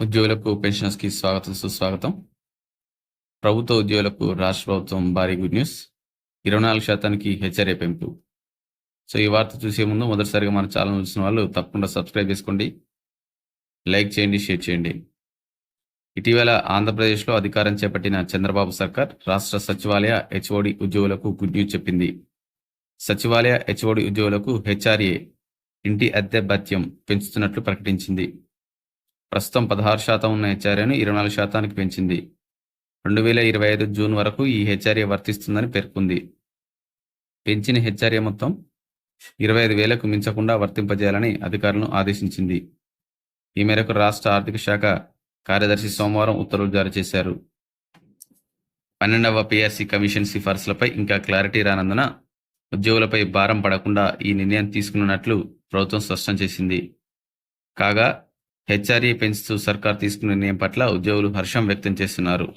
ఉద్యోగులకు పెన్షనర్స్కి స్వాగతం సుస్వాగతం. ప్రభుత్వ ఉద్యోగులకు రాష్ట్ర ప్రభుత్వం భారీ గుడ్ న్యూస్. ఇరవై నాలుగు శాతానికి హెచ్ఆర్ఏ పెంపు. సో ఈ వార్త చూసే ముందు మొదటిసారిగా మన ఛానల్ చూసిన వాళ్ళు తప్పకుండా సబ్స్క్రైబ్ చేసుకోండి. లైక్ చేయండి షేర్ చేయండి. ఇటీవల ఆంధ్రప్రదేశ్లో అధికారం చేపట్టిన చంద్రబాబు సర్కార్ రాష్ట్ర సచివాలయ హెచ్ఓడి ఉద్యోగులకు గుడ్ న్యూస్ చెప్పింది. సచివాలయ హెచ్ఓడి ఉద్యోగులకు హెచ్ఆర్ఏ ఇంటి అద్దె భత్యం పెంచుతున్నట్లు ప్రకటించింది. ప్రస్తుతం పదహారు శాతం ఉన్న హెచ్ఆర్ఏను ఇరవై నాలుగు శాతానికి పెంచింది. రెండు వేల ఇరవై ఐదు జూన్ వరకు ఈ హెచ్ఆర్ఏ వర్తిస్తుందని పేర్కొంది. పెంచిన హెచ్ఆర్ఏ మొత్తం ఇరవై ఐదు వేలకు మించకుండా వర్తింపజేయాలని అధికారులను ఆదేశించింది. ఈ మేరకు రాష్ట్ర ఆర్థిక శాఖ కార్యదర్శి సోమవారం ఉత్తర్వులు జారీ చేశారు. పన్నెండవ పిఆర్సీ కమిషన్ సిఫార్సులపై ఇంకా క్లారిటీ రానందున ఉద్యోగులపై భారం పడకుండా ఈ నిర్ణయం తీసుకున్నట్లు ప్రభుత్వం స్పష్టం చేసింది. కాగా హెచ్ఆర్ఏ పెంచుతూ సర్కార్ తీసుకున్న నిర్ణయం పట్ల ఉద్యోగులు హర్షం వ్యక్తం చేస్తున్నారు.